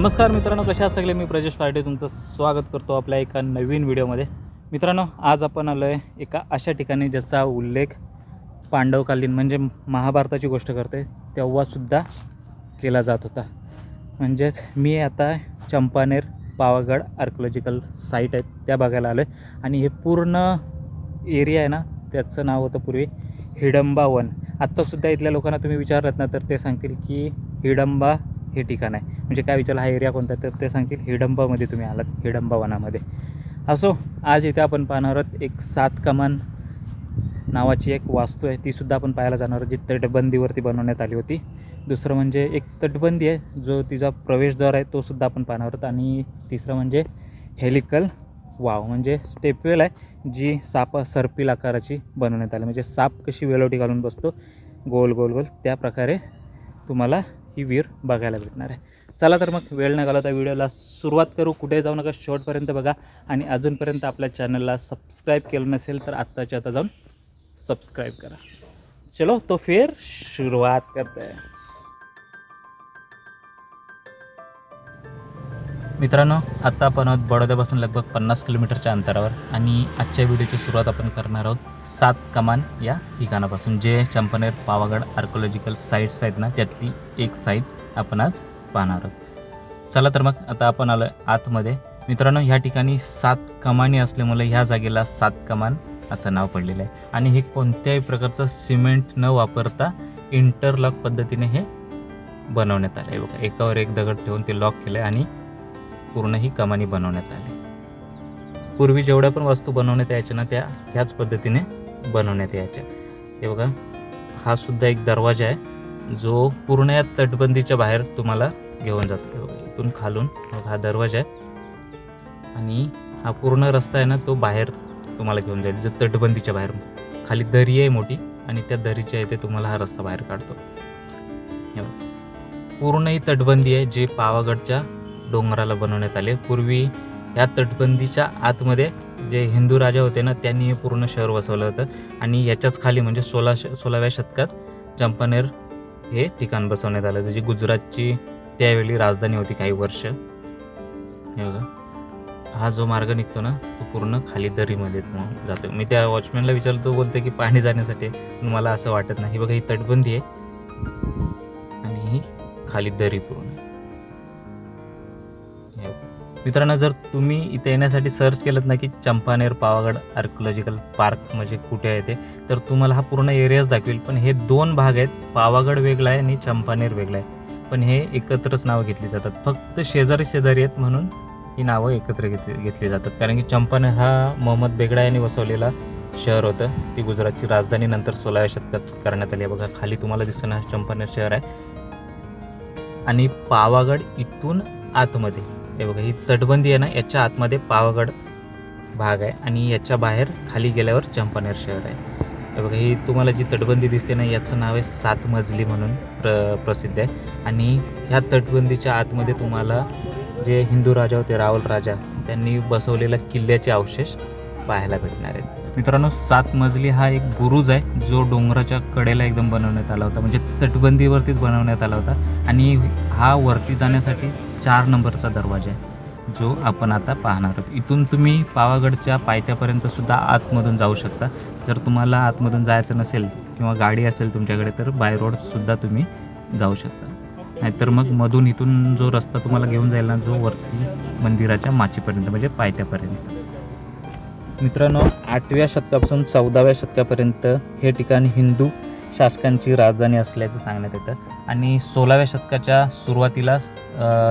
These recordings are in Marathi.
नमस्कार मित्रांनो कशा सगळे? मी प्रजेश पार्टे तुमचं स्वागत करतो आपल्या एका नवीन व्हिडिओमध्ये. मित्रांनो आज आपण आलो आहे एका अशा ठिकाणी ज्याचा उल्लेख पांडवकालीन म्हणजे महाभारताची गोष्ट करते तेव्हासुद्धा केला जात होता. म्हणजेच मी आता चंपानेर पावागड आर्कोलॉजिकल साईट आहेत त्या बघायला आलो आहे आणि हे पूर्ण एरिया आहे ना त्याचं नाव होतं पूर्वी हिडंबा वन. आत्तासुद्धा इथल्या लोकांना तुम्ही विचारलात ना तर ते सांगतील की हिडंबा हे ठिकाण आहे. म्हणजे काय विचारलं हा एरिया कोणता आहे? तर ते सांगतील हिडंबामध्ये तुम्ही आलात हिडंबा वनामध्ये. असो आज इथे आपण पाहणार आहोत एक सात कमान नावाची एक वास्तू आहे. तीसुद्धा आपण पाहायला जाणार आहोत जी तटबंदीवरती बनवण्यात आली होती. दुसरं म्हणजे एक तटबंदी आहे जो तिचा प्रवेशद्वार आहे तो सुद्धा आपण पाहणार आहोत. आणि तिसरं म्हणजे हेलिकल वाव म्हणजे स्टेपवेल आहे जी सापा सर्पिल आकाराची बनवण्यात आली. म्हणजे साप कशी वेलोटी घालून बसतो? गोल गोल गोल. त्या प्रकारे तुम्हाला ही विहीर बघायला भेटणार आहे. चला तर मग वेळ न घालवता व्हिडिओला सुरुवात करू. कुठे जाऊ नका शेवटपर्यंत बघा. आणि अजूनपर्यंत आपल्या चॅनलला सबस्क्राईब केलं नसेल तर आत्ताच्या आता जाऊन सबस्क्राईब करा. चलो तो फिर शुरुआत करते. हैं मित्रांनो आत्ता आपण आहोत बडोद्यापासून लगभग पन्नास किलोमीटरच्या अंतरावर आणि आजच्या व्हिडिओची सुरुवात आपण करणार आहोत. सात कमान या ठिकाणापासून. जे चंपनेर पावागड आर्कोलॉजिकल साईट्स आहेत ना त्यातली एक साईट आपण आज पाहणार आहोत. चला तर मग आता आपण आलो आतमध्ये. मित्रांनो ह्या ठिकाणी सात कमानी असल्यामुळे ह्या जागेला सात कमान असं नाव पडलेलं आहे. आणि हे कोणत्याही प्रकारचं सिमेंट न वापरता इंटरलॉक पद्धतीने हे बनवण्यात आलं आहे बघा एकावर एक दगड ठेवून ते लॉक केलं आहे आणि पूर्ण ही कमानी बनवण्यात आली. पूर्वी जेवढ्या पण वस्तू बनवण्यात यायच्या ना त्या ह्याच पद्धतीने बनवण्यात यायच्या. हे बघा हा सुद्धा एक दरवाजा आहे जो पूर्ण या तटबंदीच्या बाहेर तुम्हाला घेऊन जातो. बघा इथून खालून मग हा दरवाजा आहे. आणि हा पूर्ण रस्ता आहे ना तो बाहेर तुम्हाला घेऊन जाईल जो तटबंदीच्या बाहेर. खाली दरी आहे मोठी आणि त्या दरीच्या इथे तुम्हाला हा रस्ता बाहेर काढतो. पूर्ण ही तटबंदी आहे जे पावागडच्या डोंगराला बनवण्यात आले. पूर्वी या तटबंदीच्या आतमध्ये जे हिंदू राजा होते ना त्यांनी हे पूर्ण शहर वसवलं होतं. आणि याच्याच खाली म्हणजे सोळा सोळाव्या शतकात चंपानेर हे ठिकाण बसवण्यात आलं होतं जी गुजरातची त्यावेळी राजधानी होती काही वर्ष. हे बघा. हा जो मार्ग निघतो ना तो पूर्ण खाली दरीमध्ये जातो. मी त्या वॉचमॅनला विचारतो तो बोलतो की पाणी जाण्यासाठी. पण मला असं वाटत नाही. बघा ही तटबंदी आहे. आणि ही खाली दरी पूर्ण. मित्रांनो जर तुम्ही इथे येण्यासाठी सर्च केलं ना की चंपानेर पावागड आर्कोलॉजिकल पार्क म्हणजे कुठे आहे ते तर तुम्हाला हा पूर्ण एरियाच दाखवेल. पण हे दोन भाग आहेत पावागड वेगळा आहे आणि चंपानेर वेगळा आहे. पण हे एकत्रच नावं घेतली जातात. फक्त शेजारी शेजारी आहेत म्हणून ही नावं एकत्र घेतली घेतली जातात. कारण की चंपानेर हा मोहम्मद बेगडा यांनी वसवलेला शहर होतं. ती गुजरातची राजधानी नंतर सोळाव्या शतकात करण्यात आली. आहे बघा खाली तुम्हाला दिसतं ना चंपानेर शहर आहे. आणि पावागड इथून आतमध्ये. हे बघा ही तटबंदी आहे ना याच्या आतमध्ये पावागड भाग आहे आणि याच्या बाहेर खाली गेल्यावर चंपानेर शहर आहे. हे बघा ही तुम्हाला जी तटबंदी दिसते ना याचं नाव आहे सात मजली म्हणून प्र प्रसिद्ध आहे. आणि ह्या तटबंदीच्या आतमध्ये तुम्हाला जे हिंदू राजा होते रावल राजा त्यांनी बसवलेल्या किल्ल्याचे अवशेष पाहायला भेटणार आहेत. मित्रांनो सात मजली हा एक बुरुज आहे जो डोंगराच्या कडेला एकदम बनवण्यात आला होता. म्हणजे तटबंदीवरतीच बनवण्यात आला होता. आणि हा वरती जाण्यासाठी चार नंबरचा दरवाजा आहे जो आपण आता पाहणार आहोत. इथून तुम्ही पावागडच्या पायथ्यापर्यंत सुद्धा आतमधून जाऊ शकता. जर तुम्हाला आतमधून जायचं नसेल किंवा गाडी असेल तुमच्याकडे तर बाय रोडसुद्धा तुम्ही जाऊ शकता. नाहीतर मग मधून इथून जो रस्ता तुम्हाला घेऊन जाईल ना जो वरती मंदिराच्या माचीपर्यंत म्हणजे पायथ्यापर्यंत. मित्रांनो आठव्या शतकापासून चौदाव्या शतकापर्यंत हे ठिकाण हिंदू शासकांची राजधानी असल्याचं सांगण्यात येतं. आणि सोळाव्या शतकाच्या सुरुवातीला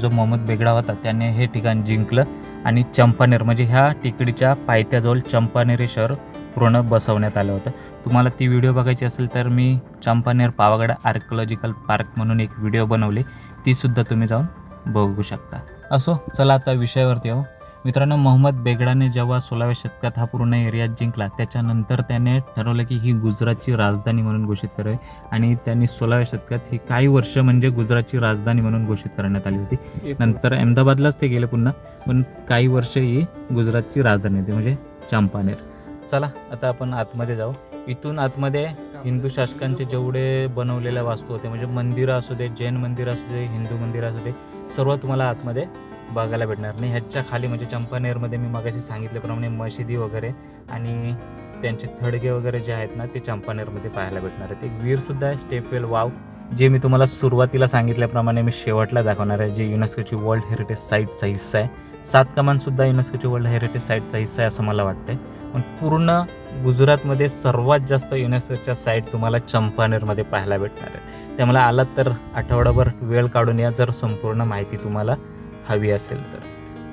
जो मोहम्मद बेगडा होता त्याने हे ठिकाण जिंकलं आणि चंपानेर म्हणजे ह्या टेकडीच्या पायथ्याजवळ चंपानेर हे शहर पूर्ण बसवण्यात आलं होतं. तुम्हाला ती व्हिडिओ बघायची असेल तर मी चंपानेर पावागड आर्कोलॉजिकल पार्क म्हणून एक व्हिडिओ बनवली. तीसुद्धा तुम्ही जाऊन बघू शकता. असो चला आता विषयावरती येऊ. मित्रांनो मोहम्मद बेगडाने जेव्हा सोळाव्या शतकात हा पूर्ण एरिया जिंकला त्याच्यानंतर त्याने ठरवलं की ही गुजरातची राजधानी म्हणून घोषित करावी आणि त्यांनी सोळाव्या शतकात ही काही वर्ष म्हणजे गुजरातची राजधानी म्हणून घोषित करण्यात आली होती. नंतर अहमदाबादलाच ते गेले पुन्हा पण काही वर्ष ही गुजरातची राजधानी होती म्हणजे चंपानेर. चला आता आपण आतमध्ये जाऊ. इथून आतमध्ये हिंदू शासकांचे जेवढे बनवलेल्या वास्तू होते म्हणजे मंदिरं असू दे जैन मंदिर असू दे हिंदू मंदिर असू दे सर्व तुम्हाला आतमध्ये बघायला भेटणार नाही. ह्याच्या खाली म्हणजे चंपानेरमध्ये मी मगाशी सांगितल्याप्रमाणे मशिदी वगैरे आणि त्यांचे थडगे वगैरे जे आहेत ना ते चंपानेरमध्ये पाहायला भेटणार आहेत. एक वीरसुद्धा आहे स्टेपवेल वाव जे मी तुम्हाला सुरुवातीला सांगितल्याप्रमाणे मी शेवटला दाखवणार आहे जे युनेस्कोची वर्ल्ड हेरिटेज साईटचा हिस्सा आहे. सात कमानसुद्धा युनेस्कोची वर्ल्ड हेरिटेज साईटचा हिस्सा आहे असं मला वाटतंय. पण पूर्ण गुजरातमध्ये सर्वात जास्त युनेस्कोच्या साईट तुम्हाला चंपानेरमध्ये पाहायला भेटणार आहेत. त्यामुळे आलात तर आठवडाभर वेळ काढून या जर संपूर्ण माहिती तुम्हाला हवी असेल तर.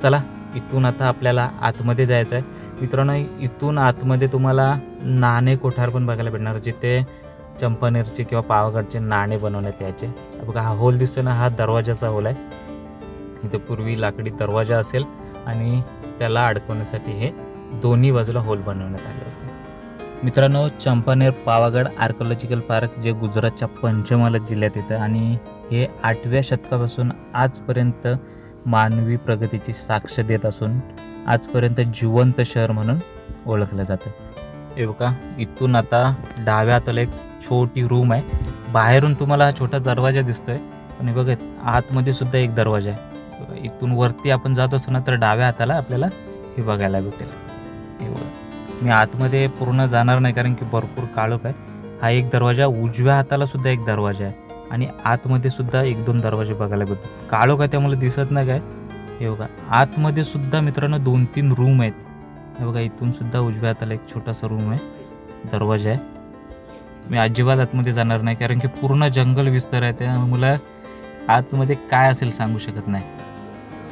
चला इथून आता आपल्याला आतमध्ये जायचं आहे. मित्रांनो इथून आतमध्ये तुम्हाला नाणे कोठार पण बघायला भेटणार जिथे चंपानेरचे किंवा पावागडचे नाणे बनवण्यात यायचे. बघा हा होल दिसतो ना हा दरवाजाचा होल आहे. इथे पूर्वी लाकडी दरवाजा असेल आणि त्याला अडकवण्यासाठी हे दोन्ही बाजूला होल बनवण्यात आले होते. मित्रांनो चंपानेर पावागड आर्कोलॉजिकल पार्क जे गुजरातच्या पंचमहाल जिल्ह्यात येतं आणि हे आठव्या शतकापासून आजपर्यंत मानवी प्रगतीची साक्ष देत असून आजपर्यंत जिवंत शहर म्हणून ओळखलं जातं. हे बघा इथून आता डाव्या हाताला एक छोटी रूम आहे. बाहेरून तुम्हाला हा छोटा दरवाजा दिसतोय. आणि बघा आतमध्ये सुद्धा एक दरवाजा आहे. इथून वरती आपण जात असतो ना तर डाव्या हाताला आपल्याला हे बघायला भेटेल. हे बघा मी आतमध्ये पूर्ण जाणार नाही कारण की भरपूर काळोख आहे. हा एक दरवाजा उजव्या हाताला सुद्धा एक दरवाजा आहे. आणि आतमध्ये सुद्धा एक दोन दरवाजे बघायला भेटतात. काळो आहे त्यामुळे दिसत नाही काय? हे बघा आतमध्ये सुद्धा मित्रांनो दोन तीन रूम आहेत. हे बघा इथून सुद्धा उजव्या हाताला एक छोटासा रूम आहे. दरवाजा आहे. मी अजिबात आतमध्ये जाणार नाही कारण की पूर्ण जंगल विस्तार आहे. त्यामुळे मला आतमध्ये काय असेल सांगू शकत नाही.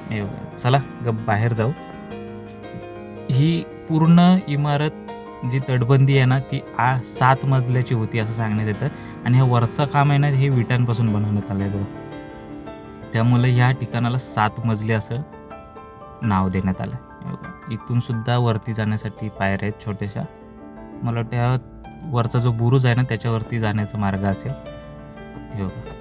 हे बघा चला ग बाहेर जाऊ. ही पूर्ण इमारत जी तटबंदी आहे ना ती आ सात मजल्याची होती असं सांगण्यात येतं. आणि हे वरचं काम आहे ना हे विटांपासून बनवण्यात आलं आहे बघा. त्यामुळे ह्या ठिकाणाला सात मजले असं नाव देण्यात आलं हे इथून सुद्धा वरती जाण्यासाठी पायऱ्या आहेत छोट्याशा. मला वाटतं ह्या वरचा जो बुरुज आहे ना त्याच्यावरती जाण्याचा मार्ग असेल. हे बघा.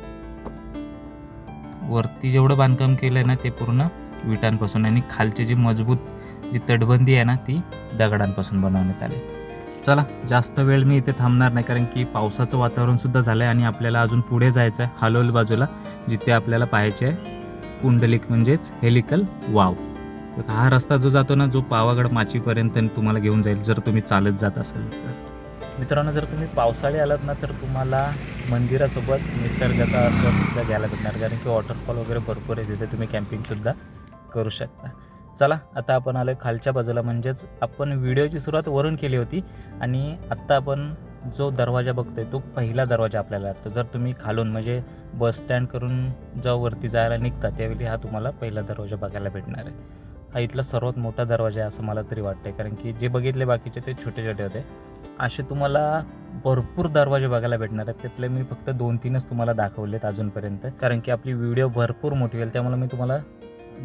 वरती जेवढं बांधकाम केलं आहे ना ते पूर्ण विटांपासून. आणि खालचे जे मजबूत जी तटबंदी आहे ना ती दगडांपासून बनवण्यात आली. चला जास्त वेळ मी इथे थांबणार नाही कारण की पावसाचं वातावरण सुद्धा झालं आहे आणि आपल्याला अजून पुढे जायचं आहे हालोल बाजूला जिथे आपल्याला पाहायचे आहे कुंडलिक म्हणजेच हेलिकल वाव. हा रस्ता जो जातो ना जो पावागड माचीपर्यंत तुम्हाला घेऊन जाईल जर तुम्ही चालत जात असाल तर. मित्रांनो जर तुम्ही पावसाळी आलात ना तर तुम्हाला मंदिरासोबत निसर्गाचा आस्वाद सुद्धा घ्यायला भेटणार कारण की वॉटरफॉल वगैरे भरपूर आहे तिथे तुम्ही कॅम्पिंगसुद्धा करू शकता. चला आता आपण आलो खालच्या बाजूला. म्हणजेच आपण व्हिडिओची सुरुवात वरून केली होती आणि आत्ता आपण जो दरवाजा बघतोय तो पहिला दरवाजा आपल्याला. लागतो जर तुम्ही खालून म्हणजे बस स्टँड करून जेव्हा वरती जायला निघता त्यावेळी हा तुम्हाला पहिला दरवाजा बघायला भेटणार आहे. हा इथला सर्वात मोठा दरवाजा आहे असं मला तरी वाटतंय. कारण की जे बघितले बाकीचे ते छोटे छोटे होते. असे तुम्हाला भरपूर दरवाजे बघायला भेटणार आहेत. त्यातले मी फक्त दोन तीनच तुम्हाला दाखवलेत अजूनपर्यंत. कारण की आपली व्हिडिओ भरपूर मोठी होईल त्यामुळे मी तुम्हाला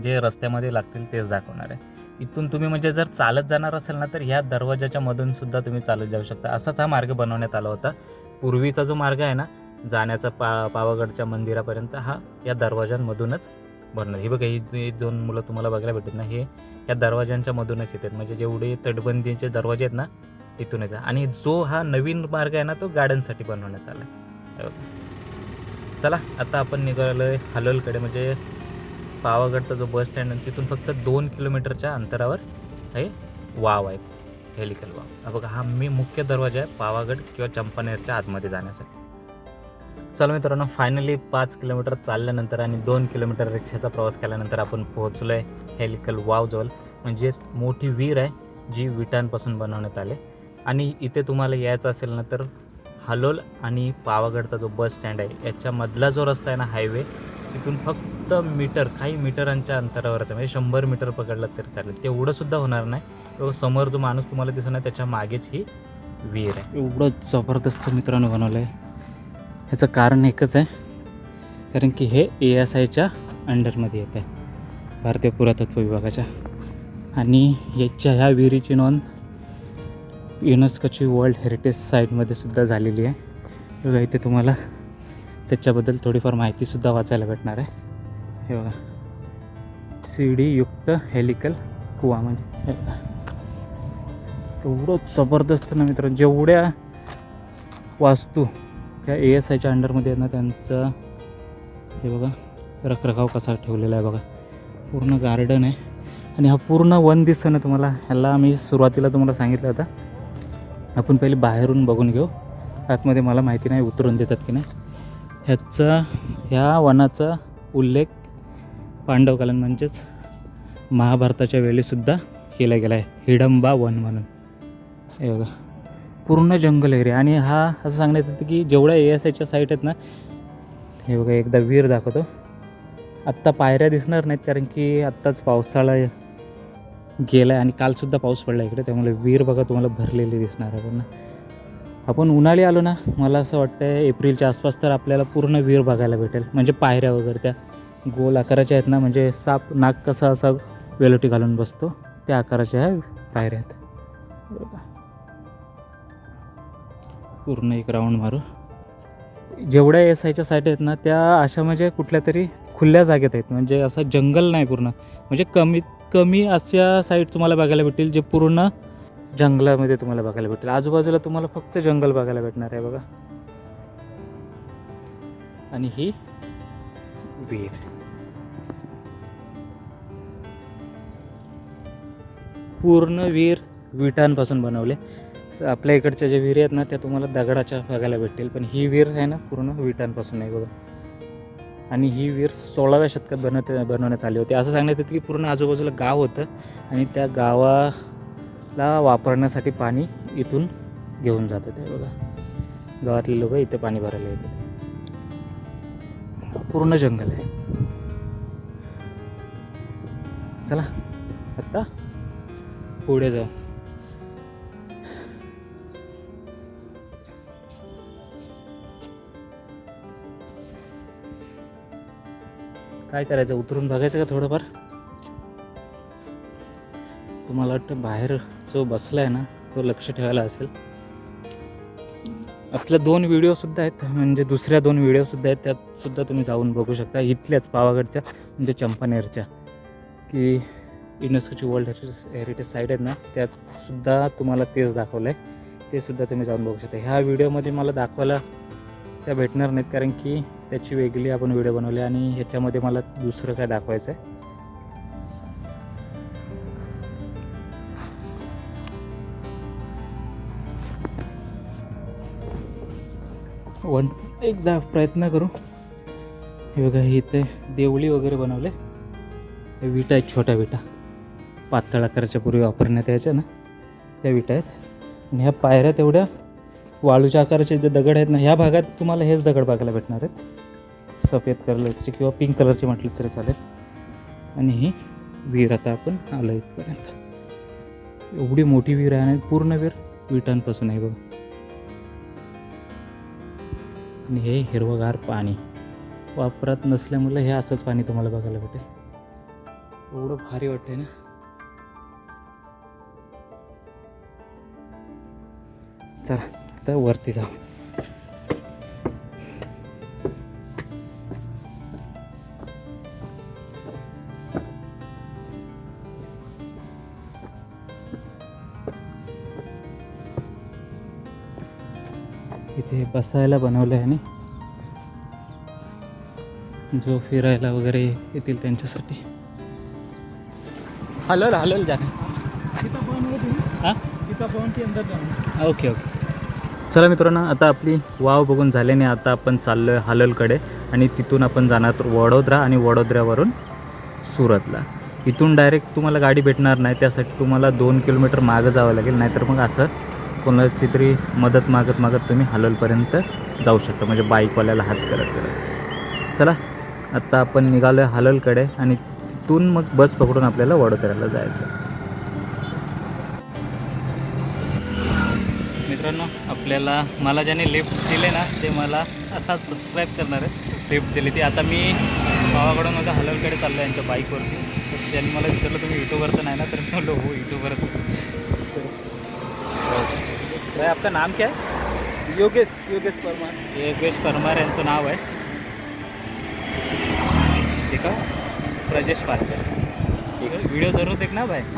जे रस्त्यामध्ये लागतील तेच दाखवणार आहे. इथून तुम्ही म्हणजे जर चालत जाणार असेल ना तर ह्या दरवाजाच्या मधून सुद्धा तुम्ही चालत जाऊ शकता. असाच हा मार्ग बनवण्यात आला होता. पूर्वीचा जो मार्ग आहे ना जाण्याचा पा पावागडच्या मंदिरापर्यंत हा या दरवाजांमधूनच बनणार हे बघा ही दोन मुलं तुम्हाला बघायला भेटत ना हे या दरवाजांच्या मधूनच येतात. म्हणजे जेवढे तटबंदीचे दरवाजे आहेत ना तिथूनच आणि जो हा नवीन मार्ग आहे ना तो गार्डनसाठी बनवण्यात आला आहे. चला आता आपण निघालो आहे हलोलकडे म्हणजे पावागडचा जो बस स्टँड आहे तिथून फक्त दोन किलोमीटरच्या अंतरावर हे वाव आहे हेलिकल वाव. हा बघा हा मी मुख्य दरवाजा आहे पावागड किंवा चंपानेरच्या आतमध्ये जाण्यासाठी. चला मित्रांनो फायनली पाच किलोमीटर चालल्यानंतर आणि दोन किलोमीटर रिक्षाचा प्रवास केल्यानंतर आपण पोहोचलो आहे हेलिकल वावजवळ म्हणजेच मोठी विहीर आहे जी विटांपासून बनवण्यात आले. आणि इथे तुम्हाला यायचं असेल ना तर हलोल आणि पावागडचा जो बस स्टँड आहे याच्यामधला जो रस्ता आहे ना हायवे तिथून फक्त मीटर काही मीटरांच्या अंतरावरच आहे. म्हणजे शंभर मीटर पकडलं तरी चालेल. तेवढं सुद्धा होणार नाही. एवढं समोर जो माणूस तुम्हाला दिसून आहे त्याच्या मागेच ही विहीर आहे. एवढं जबरदस्त मित्रांनो बनवलं आहे ह्याचं कारण एकच आहे. कारण की हे ए एस आयच्या अंडरमध्ये येत आहे. भारतीय पुरातत्व विभागाच्या. आणि याच्या ह्या विहिरीची नोंद युनेस्कोची वर्ल्ड हेरिटेज साईटमध्ये सुद्धा झालेली आहे. बघा इथे तुम्हाला त्याच्याबद्दल थोडीफार माहितीसुद्धा वाचायला भेटणार आहे. हे बघा. सीडीयुक्त हेलिकल कुवा म्हणजे हे बघा. एवढं जबरदस्त ना मित्रांनो जेवढ्या वास्तू ह्या ए एस आयच्या अंडरमध्ये आहेत ना त्यांचा हे बघा रखरखाव कसा ठेवलेला आहे बघा. पूर्ण गार्डन आहे. आणि हा पूर्ण वन दिसतो ना तुम्हाला ह्याला मी सुरुवातीला तुम्हाला सांगितलं होतं. आपण पहिले बाहेरून बघून घेऊ. आतमध्ये मला माहिती नाही उतरून देतात की नाही. ह्याचा ह्या वनाचा उल्लेख पांडवकालन म्हणजेच महाभारताच्या वेळीसुद्धा केला गेला आहे. हिडंबा वन म्हणून. हे बघा. पूर्ण जंगल एरिया. आणि हा असं सांगण्यात येतं की जेवढ्या ए एस आयच्या साईट आहेत ना हे बघा एकदा वीर दाखवतो. आत्ता पायऱ्या दिसणार नाहीत कारण की आत्ताच पावसाळा गेला आहे आणि कालसुद्धा पाऊस पडला इकडे. त्यामुळे वीर बघा तुम्हाला भरलेली दिसणार आहे पण आपण उन्हाळी आलो ना मला असं वाटतं आहे एप्रिलच्या आसपास तर आपल्याला पूर्ण वीर बघायला भेटेल. म्हणजे पायऱ्या वगैरे त्या गोल आकाराच्या आहेत ना म्हणजे साप नाक कसा असा वेलोटी घालून बसतो त्या आकाराच्या ह्या पायऱ्या आहेत. पूर्ण एक राऊंड मारू. जेवढ्या एस आयच्या साईट आहेत ना त्या अशा म्हणजे कुठल्या तरी खुल्या जागेत आहेत. म्हणजे असं जंगल नाही पूर्ण. म्हणजे कमीत कमी अशा साईट तुम्हाला बघायला भेटतील जे पूर्ण जंगलामध्ये तुम्हाला बघायला भेटेल. आजूबाजूला तुम्हाला फक्त जंगल बघायला भेटणार आहे बघा. आणि ही विहीर. पूर्ण विहीर विटांपासून बनवले. स- आपल्या इकडच्या ज्या विहिरी आहेत ना त्या तुम्हाला दगडाच्या बघायला भेटतील. पण ही विहीर आहे ना पूर्ण विटांपासून आहे बघा. आणि ही विहीर सोळाव्या शतकात बनवते बनवण्यात आली होती. असं सांगण्यात येतं की पूर्ण आजूबाजूला गाव होतं. आणि त्या गावा ला वापरण्यासाठी पाणी इथून घेऊन जातात ते बघा. गावातले लोक इथे पाणी भरायला येतात. पूर्ण जंगल आहे. चला आत्ता पुढे जाऊ. काय करायचं उतरून बघायचं का थोडंफार? तुम्हाला वाटतं बाहेर जो बसला आहे ना तो लक्ष ठेवायला असेल. आपल्या दोन व्हिडिओसुद्धा आहेत म्हणजे दुसऱ्या दोन व्हिडिओसुद्धा आहेत त्यातसुद्धा तुम्ही जाऊन बघू शकता. इथल्याच पावागडच्या म्हणजे चंपानेरच्या. की युनेस्कोची वर्ल्ड हेरिटेज हेरिटेज साईट आहेत ना त्यातसुद्धा तुम्हाला तेच दाखवलं आहे तेसुद्धा तुम्ही जाऊन बघू शकता. ह्या व्हिडिओमध्ये मला दाखवायला त्या भेटणार नाहीत कारण की त्याची वेगळी आपण व्हिडिओ बनवली आणि ह्याच्यामध्ये मला दुसरं काय दाखवायचं आहे वन एकदा प्रयत्न करू. हे बघा इथे देवळी वगैरे बनवले. हे विटा आहेत छोट्या विटा. पातळ आकाराच्या पूर्वी वापरण्यात यायच्या ना. त्या विटा आहेत. आणि ह्या पायऱ्या तेवढ्या वाळूच्या आकाराचे जे दगड आहेत ना ह्या भागात तुम्हाला हेच दगड बघायला भेटणार आहेत. सफेद कलरचे किंवा पिंक कलरचे म्हटलं तरी चालेल. आणि ही विहीर आता आपण आलो इथपर्यंत. एवढी मोठी विहीर आहे आणि पूर्ण विहीर विटांपासून आहे बघा. आणि हे हिरवगार पाणी. वापरत नसल्यामुळे हे असंच पाणी तुम्हाला बघायला भेटेल. एवढं भारी वाटतंय ना? चला आता वरती जाऊ. बसायला बनवलं आहे आणि जो फिरायला वगैरे येतील त्यांच्यासाठी. हलल हलल जागा हां? Okay okay. चला मित्रांनो आता आपली वाव बघून झाल्याने आता आपण चाललो आहे हललकडे आणि तिथून आपण जाणार वडोदरा आणि वडोदऱ्यावरून सुरतला. इथून डायरेक्ट तुम्हाला गाडी भेटणार नाही त्यासाठी तुम्हाला दोन किलोमीटर मागं जावं लागेल नाहीतर मग असं कोणाची तरी मदत मागत मागत तुम्ही हललपर्यंत जाऊ शकता. म्हणजे बाईकवाल्याला हात करत करत. चला आत्ता आपण निघालो आहे हललकडे आणि तिथून मग बस पकडून आपल्याला वडोदऱ्याला जायचं. मित्रांनो आपल्याला मला ज्याने लिफ्ट दिले ना ते मला आता सबस्क्राईब करणार आहे लिफ्ट दिली ती. आता मी गावाकडून माझा हललकडे चाललो आहे यांच्या बाईकवरती तर त्यांनी मला विचारलं तुम्ही युट्यूबर तर नाही ना? तर मी म्हणलो हो युट्यूबरच भाई आपका नाम क्या है? योगेश योगेश परमार। योगेश परमार यांचं नाव आहे. ठीक आहे. प्रजेश पारकर व्हिडिओ जरूर देखना भाई.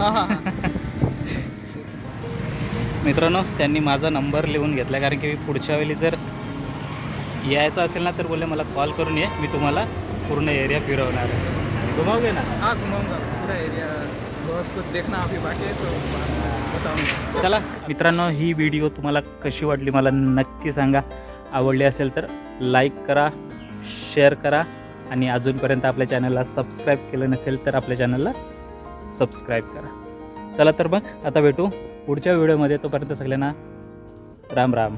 मित्रांनो त्यांनी माझा नंबर लिहून घेतला कारण की मी पुढच्या वेळी जर यायचं असेल ना तर बोलले मला कॉल करून ये. मी तुम्हाला पूर्ण एरिया फिरवणार आहे. घुमावगे ना. हाँ घुमाऊंगा पूरा एरिया बहुत कुछ देखना अभी बाकी है तो बताऊंगा चला मित्रांनो ही व्हिडिओ तुम्हाला कशी वाटली मला नक्की सांगा. आवडली असेल तर लाईक करा शेअर करा आणि अजूनपर्यंत आपल्या चॅनलला सबस्क्राईब केलं नसेल तर आपल्या चॅनलला सबस्क्राईब करा. चला तर मग आता भेटू पुढच्या व्हिडिओमध्ये. तोपर्यंत सगळ्यांना राम राम.